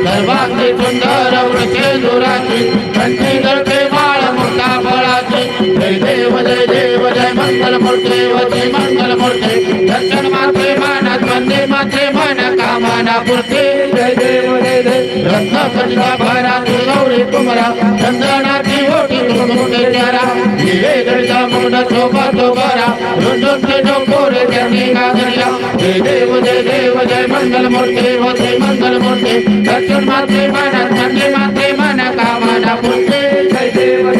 सर्वांगी सुंदर वृषे दुराची कंठी दळते बाळ मोठा फळाची. जय देव जय देव जय मंगल मूर्ते वचे मंगल मूर्ते. दर्शन मात्रे मानात वंदे मात्रे मन कामाना पुरते. जय देव जय देव रत्न कटिका भाराती गौरी कुमरा चंद्रनाथ कुमुटे प्यारा ये गडचा मुंड जय देव जय देव, जय मंगल मूर्ते मंगल मूर्ते। दर्शन माते माना धन्य माते मन, कामना देव जय देव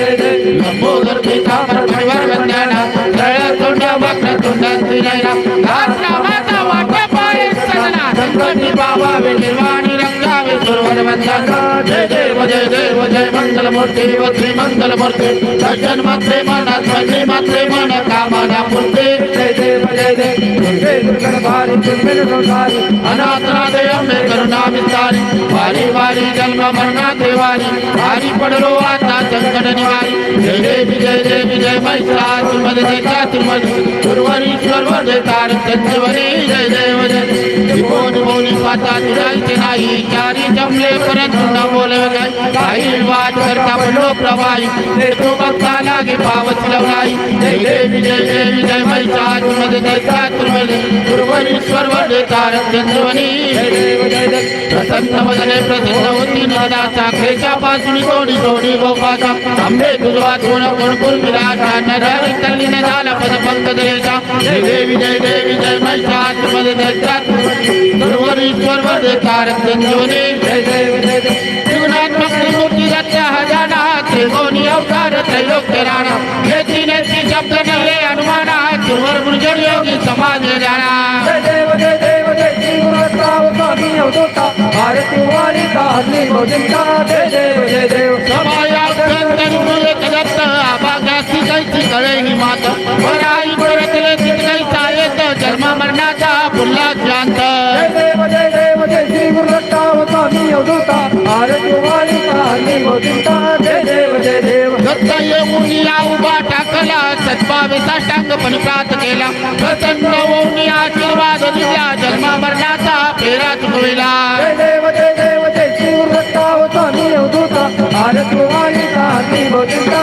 देव जय देव जय मंगल मूर्ती श्री मंगल मूर्ती दर्शन मात्रे मनात वंदे मात्रे मन, कामना पुरते जय देव जय देव भारी संसारी अनाथनाथे अंबे करुणा विस्तारी। वारी वारी, जन्म, मरणा देवारी वारी, पडलो आता संकट निवारी। जय देवी जय देवी जय महिषा तुमद जय तुमद गुरुवरीश्वर वदे तार संजीवनी जय देव जय पाता तुरायचे नाही. चारी जमले, परंतु न बोले काय? काही वाद करता पडलो प्रवाही देतो भक्ता लागे पावस लवलाई जय जय देवी जय महिषा तुमद जय तुमद गुरुवरीश्वर वदे तार संजीवनी जय देव जय. प्रसन्न वदने प्रसन्न होती नदा साखरेच्या पासून तोडी तोडी गोपाचा. आंबे तुझवा कोण कोण कुर्मिराचा नरहरी तल्लीन झाला पद पंकजरेचा जय देवी जय देवी जय महिषात मद दत्तात गुरुवरीश्वर जय देव जय त्रिगुणात्मक त्रिमूर्ती दत्त हजाना त्रिगोणी अवतार त्रैलोक्य राणा येती नेती शब्द नये अनुमाना गुरुवर गुरुजन योगी समाज जाणा जय देव जय देव जय श्री गुरुराव स्वामी अवधूता भारती वारिका हल्ली मोदींचा जय देव जय देव आभागासी ही मात मोदी योगिता आरती वालिका मोदिता जय देव जय देव. दत्त येऊनिया उभा टाकला सत्बावीसा टांग पण प्राप्त केला. प्रसन्न होऊनी आशीर्वाद दिला जन्मा मरणाचा फेरा चुकविला जय देव जय देव जय शिव दत्ता होता मी अवधूता आरती वालिका मोदिता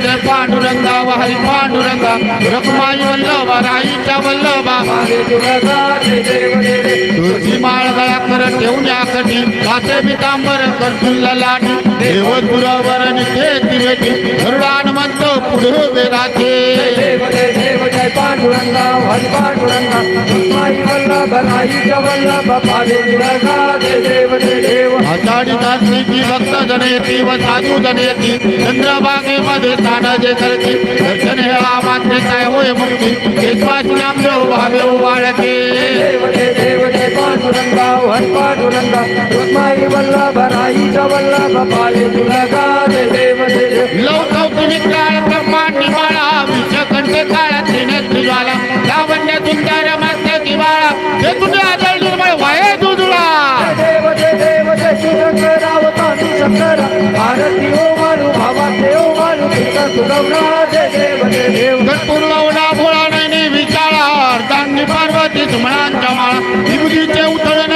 पांडुरंगा वाई पांडुरंगा रखुमाई वल्लभा राईच्या वल्लभा. तुळशी माळ गळा करत ठेवण्या कठी काचे पितांबर कर्जुला लाटी देव दुरावर ते दिवेटी धरुडान म्हणतो पुढे वेराचे पांडुरंगा वाई पांडुरंगा भलाईच्या वल्लभ पांडुरंग भक्त जनेती व साधू जनेती तानाजे करती दर्शन हे आमात्रे काय होय मुक्ती केशवाची नाम देव भावे वाळके लवकर काळ ब्रह्मांडी माळा विषकंठ तिने त्रिनेत्री ज्वाला वन्य तुमच्या तुझे आदळ निर्मळ वाहे तुझुला देव जय देव जय शंकर शंकर आरती ओ देव मारू तुझा सुगवना जय देव जय देव गणपूर लावला भोळा नाही विचारा अर्धांनी पार्वती तुम्हाला माळा विभूतीचे उतळण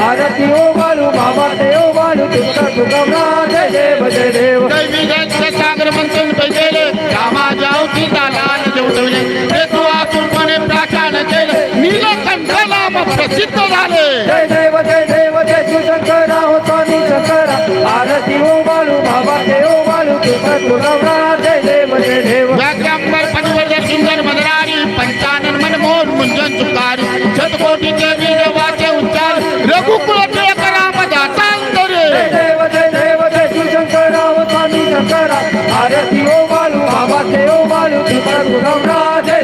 आरती सिद्ध झाले जय देव जय देव जय शिवशंकरा होता निशंकरा आरती ओ बालू बाबा देव बालू कृपा तुला जय देव जय देव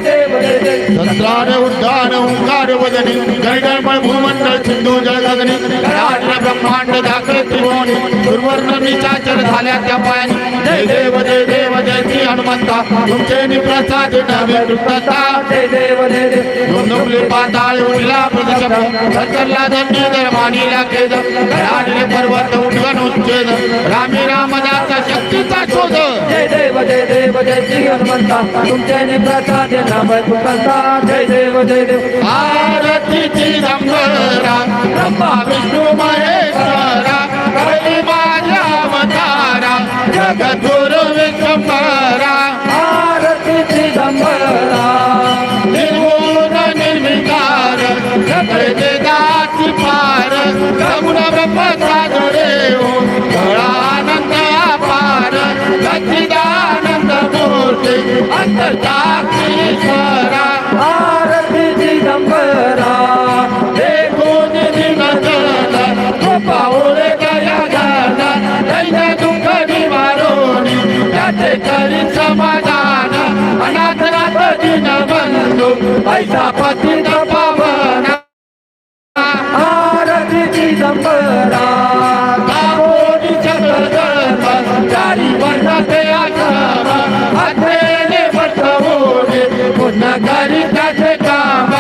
देव संसार उद्धार ओंकार वदनी गणगणमय भूमंडल सिंधू जल गगनी ब्रह्मांड दाखल त्रिभुवनी दुर्वर्ण निचाचर झाल्या त्या पायाने. जय देव जय देव जय श्री हनुमंता तुमचे निप्रसाद नवे कृतता दुमदुमले पाताळ उडला प्रतिशब्द सत्तरला धन्य धर्मानीला खेद राडले पर्वत उठगण उच्चेद रामी रामदाचा शक्तीचा शोध। जय देव जय देव जय हनुमंता तुमचे प्रसाद नाम तुमचा जय देव जय देव। आरतीची संभरा ब्रह्मा विष्णू महेश्वरा माझ्या अवतारा जगद्गुरु करी समाधान अनाथनाथ दिन बंधू पैसा पतित पावन. आरतीची गंभरा दामोदी चारी वर्षाचे आश्रम पुन्हा करी त्याचे काम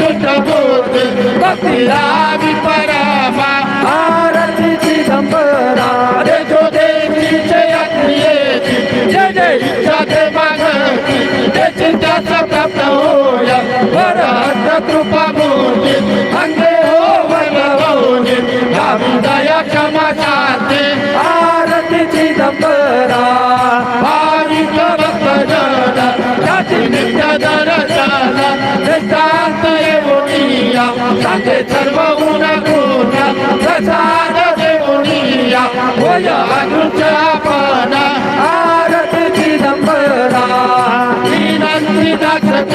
दुष्ट भूत भक्तीला त्याचा प्राप्त होया वर हस्त कृपा मूर्ती अंगे हो दया क्षमा शांती आरतीची गंभरा भाविक भक्त जन त्याची नित्य येऊनिया सांगे सर्व गुण गुण प्रसाद देऊनिया होय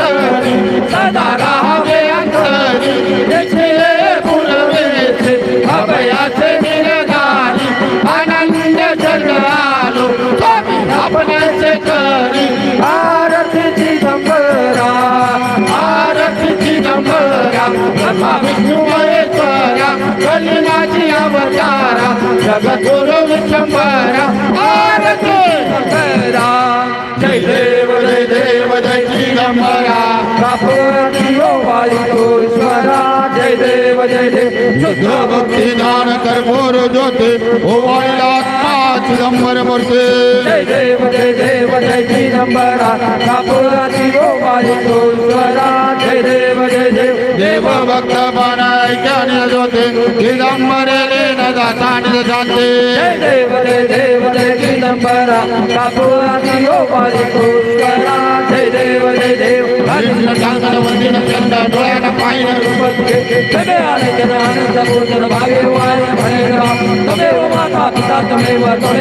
दास करी सदा राहावे अंतरी देखिले पुरवेचे अभयाचे आनंद जग स्वामी आपणाचे करी आरतीची गंभरा आरतीची गंभरा ब्रह्मा विष्णू महेश्वरा कलिनाची अवतारा जगद्गुरु विश्वंभरा মোর যদি ও মাইলা चिदंबर मूर्ती भक्त बनायच्याने ज्योती चिदंबरे शांती पाहिलं तमे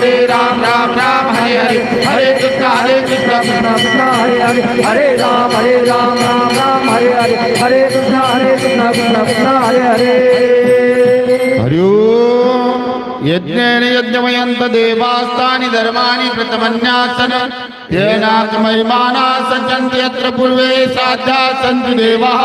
हरे राम राम राम, हरे हरे। हरे कृष्ण हरे कृष्ण कृष्ण हरे हरे। हरे राम हरे राम राम राम, हरे हरे। हरे कृष्ण हरे कृष्ण कृष्ण हरे हरे। हरि यज्ञेन यज्ञमयन्त देवास्तानि धर्माणि प्रथमन्यासन। येनात्मैमाना सज्जन्ति यत्र पूर्वे साध्या सन्ति देवाः।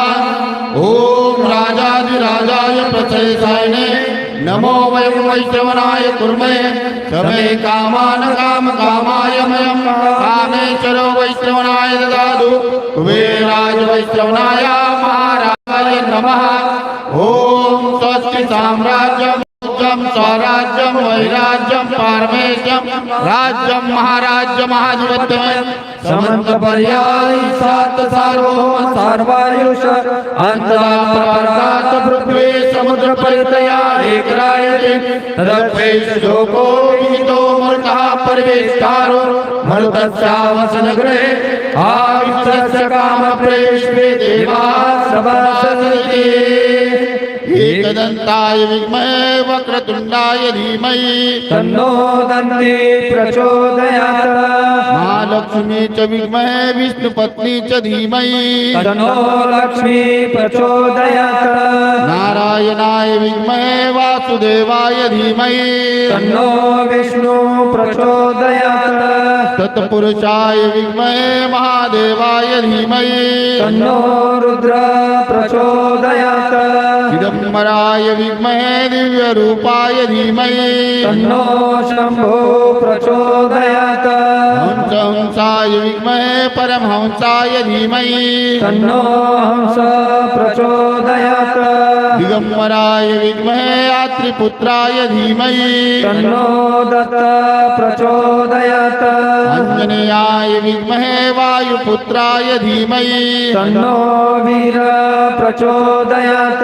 ॐ राजाधिराजाय प्रथयसायने नमो वयं वैश्रवणाय कुर्महे समे कामान् कामकामाय मयं। कामेश्वरो वैश्रवणाय ददातु। कुबेराज वैश्रवणाय महाराजाय नमः। ॐ स्वस्ति साम्राज्यम् राज्यं स्वराज्यं, वैराज्यं पारमेश्यं राज्यं महाराज्यमहाधिपत्यम् समंत पर्यायी सात सार्वभौम सार्वायुष अंतरापरात पृथ्वी समुद्र परितया एक रायते तदपेश शोको विहितो मृतः परमेष्ठारो मृतस्यावसन गृहे आविष्टस्य काम प्रेष्वे देवा एकदन्ताय विद्महे वक्रतुण्डाय धीमहि। तन्नो दन्ति प्रचोदयात्। महालक्ष्मी च विद्महे विष्णुपत्नी च धीमहि। तन्नो लक्ष्मी प्रचोदयात्। नारायणाय विद्महे वासुदेवाय धीमहि। तन्नो विष्णु प्रचोदयात्। तत्पुरुषाय विद्महे महादेवाय धीमहि। तन्नो रुद्र प्रचोदयात्। चिदम्बराय विद्महे दिव्यरूपाय धीमहि। तन्नो शम्भो प्रचोदयात्। हंसहंसाय विद्महे परमहंसाय धीमहि। तन्नो हंस प्रचोदयात्। दिगम्बराय विद्महे यात्रिपुत्राय धीमहि। तन्नो दत्त प्रचोदयात्। अञ्जनेयाय विद्महे वायुपुत्राय धीमहि। तन्नो वीर प्रचोदयात्।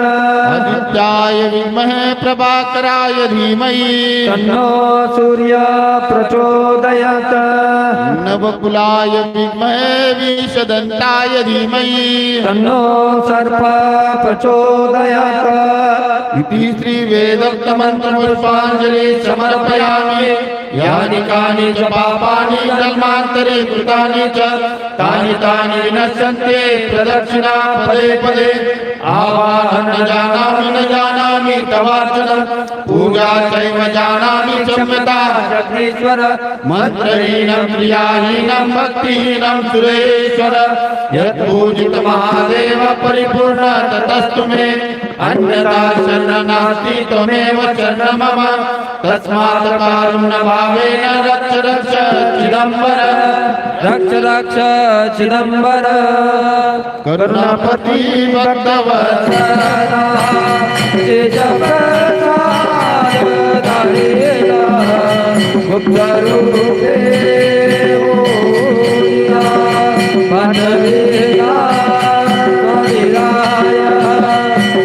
आदित्याय विद्महे प्रभाकराय धीमहि। तन्नो सूर्य प्रचोदयात्। नवकुलाय विद्महे विषदन्ताय धीमहि। तन्नो सर्प प्रचोदयात् इति श्रीवेदोक्तमन्त्रपुष्पाञ्जलि समर्पयामि। यानि कानि च पापानि जन्मान्तरे कृतानि च तानि तानि विनश्यन्ते प्रदक्षिणा पदे पदे। आवाहन न जानामि न जानामि तवार्चन पूजा चैव जानामि क्षम्यता। जगदीश्वर मन्त्रहीनं क्रियाहीनं भक्तिहीनं सुरेश्वर। यत्पूजित महादेव परिपूर्ण ततस्तु मे। अन्यथा शरण नास्ति त्वमेव शरण मम तस्मात् कारुण्य भावेन रक्ष रक्ष चिदम्बर। रक्ष रक्ष चिदम्बर। करुणापति भक्तवत्सल गुप्तरूपे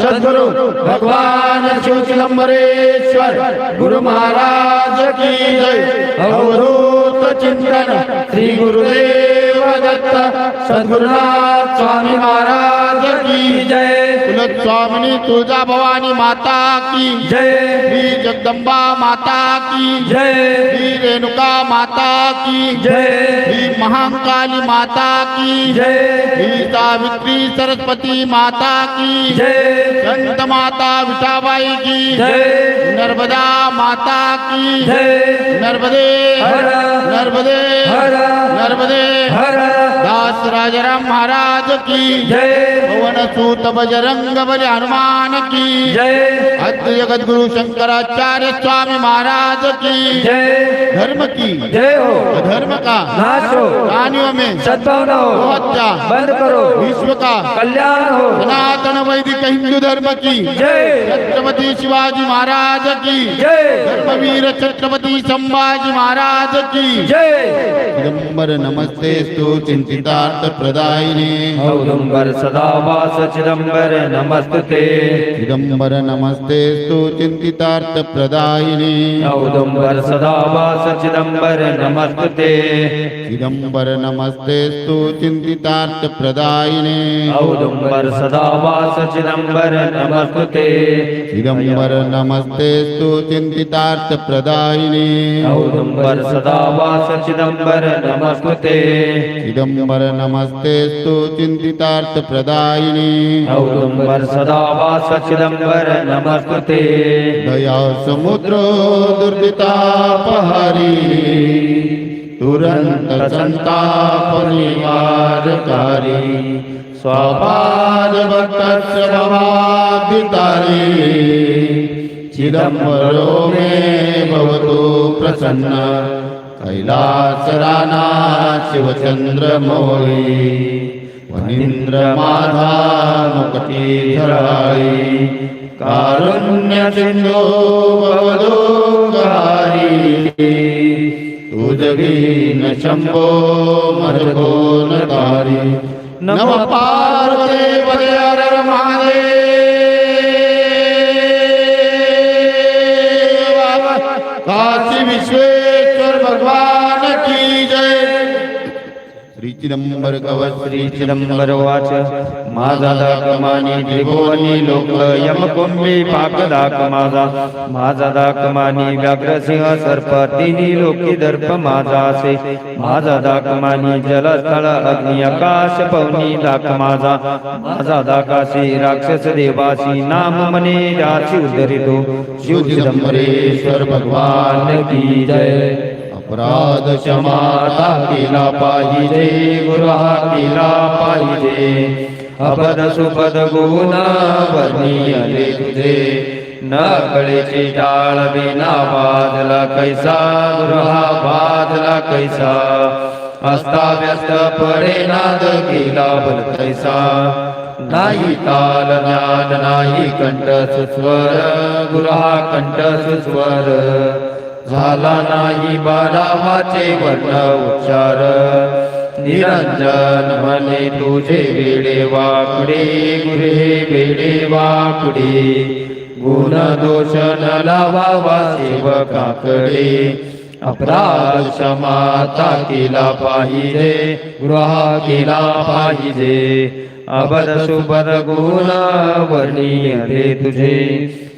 सदगुरु भगवान शिवचिदम्बरेश्वर गुरु महाराज की जय। अवधूत चिंतन श्री गुरुदेव दत्त, सदगुरुनाथ स्वामी महाराज की जय। कुलत स्वामिनी तुळजा भवानी माता की। जय। श्री जगदम्बा माता की। जय। श्री रेणुका माता की। जय। श्री महाकाली माता की। जय। श्री सावित्री सरस्वती माता की। जय। संत माता विठाबाई की। जय। नर्मदा माता की। जय। नर्मदे। नर्मदे। नर्मदे। राजाराम महाराज की। जय। पवन सूत बजरंग बल हनुमान की। जय। अद्य जगत गुरु शंकराचार्य स्वामी महाराज की। जय। धर्म की। जय हो। धर्म का। नाश हो। प्राणियों में। सद्भावना हो। हत्या बंद करो। विश्व का। कल्याण हो। सनातन वैदिक हिंदू धर्म की। जय। छत्रपति शिवाजी महाराज की। जय। धर्मवीर छत्रपति संभाजी महाराज की। जय। नमस्ते स्तु चिंतितार्थ प्रदायिने औदुंबर सदा वास चिदंबर नमस्ते चिदम्बर नमस्ते स्तु चिंतितार्थ प्रदायिने औदुंबर सदा वास चिदंबर नमस्ते चिदम्बर नमस्ते स्तु चिंतितार्थ प्रदायिने औदुंबर सदा वास चिदंबर नमस्ते चिदम्बर नमस्ते स्तु चिंतितार्थ प्रदायिने औदुंबर सदा वास चिदंबर नमस्ते चिदम्बर नमस्ते नमस्ते स्तु चिन्तितार्थप्रदायिनि। औदुम्बर सदा वा सचिदम्बर नमस्ते दया समुद्रो दुर्दितापहारी। तुरन्त सन्तापनिवारकारी स्वापादभक्तस्य भवाधिकारी चिदम्बरो मे भवतु प्रसन्न। કૈલાસરાના શિવચંદ્ર મોરી વનિન્દ્ર માધા મુકટી ધરાઈ કારુણ્ય સિંધો ભવદો ગારી તુજગીન શંભો મધો નકારી નમ પાર્વતે પદયાર મહાદેવ કાશી વિશ્વે चिदंबर कवच श्री चिदंबर वाच माझा दाक मानी त्रिभुवनी लोक यमकुंभी पाकदाक माझा माझा दाक मानी व्याघ्रसिंह सर्प तिन्ही लोकी दर्प माझा असे माझा दाक मानी जलस्थळ अग्नी आकाश पवनी दाक माझा माझा दाकाशी राक्षस देवासी नाम मने राशी उद्धरितो। शिव चिदंबरेश्वर भगवान की जय। अपराध क्षमाता केला पाहिजे गुरुहा केला पाहिजे. अपद सुपद गुण वर्णीयले तुझे. न कळेचे टाळ बिना बादला कैसा गृहा बादला कैसा. अस्ताव्यस्त पडे नाद केला बल कैसा नाही ताल ज्ञान नाही कंठ सुस्वर गृहा कंठ सुस्वर. झाला नाही बारावाचे वर्ण उच्चार. निरंजन म्हणे तुझे वेडे वाकडे गुरे वेडे वाकडे. गुण दोष न लावावा सेवकाकडे अपराध क्षमाता केला पाहिजे गृहा केला पाहिजे. अबद सुबद गुण वर्णीय तुझे.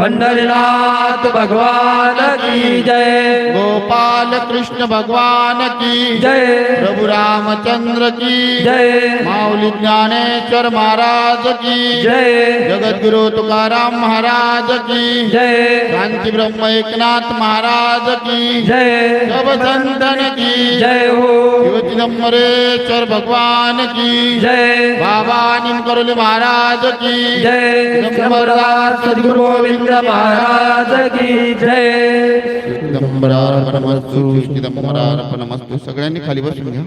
ભંડરનાથ ભગવાન કી જય. गोपाल कृष्ण भगवान की। जय। प्रभु रामचंद्र की। जय। माऊली ज्ञानेश्वर महाराज की। जय। जगत जगद्गुरु तुकाराम महाराज की। जय। शांती ब्रह्म एकनाथ महाराज की। जय। सब संतन की। जय हो। शिव चिदंबरेश्वर भगवान की। जय। बाबा निमकरोली महाराज की। जय। सद्गुरु गोविंद महाराज की। जय। चिदंबरार्पणमस्तु चिदंबरार्पणमस्तु सगळ्यांनी खाली बसून घ्या.